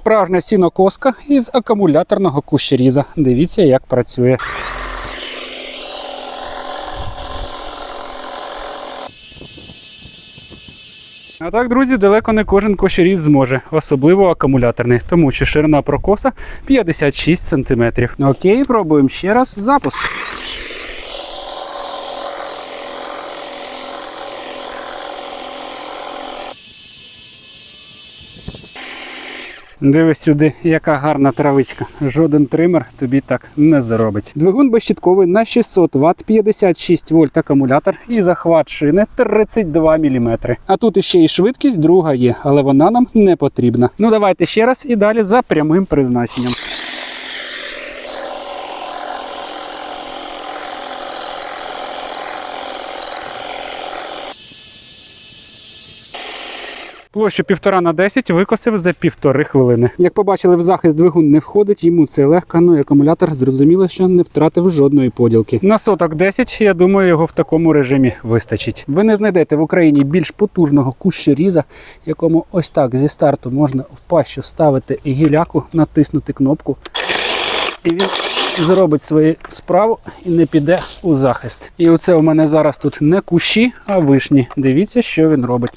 Справжня сінокоска із акумуляторного кущеріза. Дивіться, як працює. А так, друзі, далеко не кожен кошеріз зможе, особливо акумуляторний, тому що ширина прокоса 56 см. Окей, пробуємо ще раз. Запуск. Дивись сюди, яка гарна травичка. Жоден тример тобі так не заробить. Двигун безщітковий на 600 Вт, 56 вольт акумулятор і захват шини 32 мм. А тут іще і швидкість друга є, але вона нам не потрібна. Ну давайте ще раз і далі за прямим призначенням. Площу 1,5 на 10 викосив за півтори хвилини. Як побачили, в захист двигун не входить, йому це легко, ну і акумулятор зрозуміло, що не втратив жодної поділки. На соток 10, я думаю, його в такому режимі вистачить. Ви не знайдете в Україні більш потужного кущоріза, якому ось так зі старту можна в пащу ставити гіляку, натиснути кнопку, і він зробить свою справу і не піде у захист. І оце у мене зараз тут не кущі, а вишні. Дивіться, що він робить.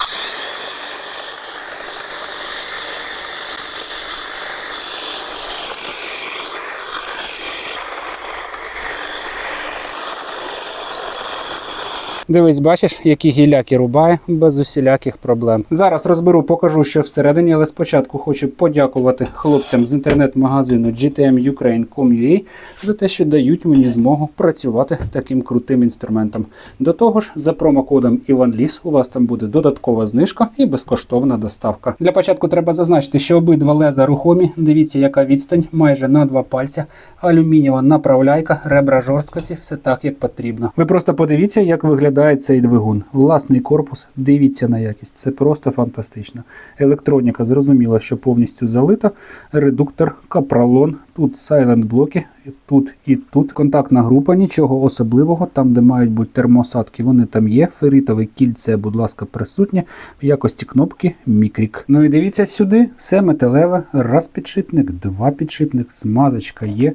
Дивись, бачиш, які гіляки рубає без усіляких проблем. Зараз розберу, покажу, що всередині, але спочатку хочу подякувати хлопцям з інтернет-магазину gtmukraine.com.ua за те, що дають мені змогу працювати таким крутим інструментом. До того ж, за промокодом IvanLis у вас там буде додаткова знижка і безкоштовна доставка. Для початку треба зазначити, що обидва леза рухомі. Дивіться, яка відстань майже на два пальця. Алюмінієва направляйка, ребра жорсткості, все так, як потрібно. Ви просто подивіться, як виглядає цей двигун. Власний корпус, дивіться на якість. Це просто фантастично. Електроніка зрозуміла, що повністю залита. Редуктор, капролон, тут сайлент блоки, тут і тут. Контактна група, нічого особливого. Там, де мають бути термосадки, вони там є. Ферритове кільце, будь ласка, присутнє. В якості кнопки мікрік. Ну і дивіться сюди, все металеве, раз підшипник, два підшипник, смазочка є.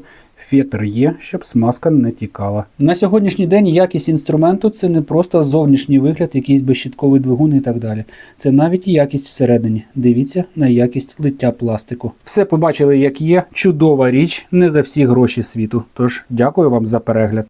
Фетр є, щоб смазка не тікала. На сьогоднішній день якість інструменту це не просто зовнішній вигляд, якийсь безщитковий двигун і так далі. Це навіть якість всередині. Дивіться на якість лиття пластику. Все побачили, як є. Чудова річ, не за всі гроші світу. Тож дякую вам за перегляд.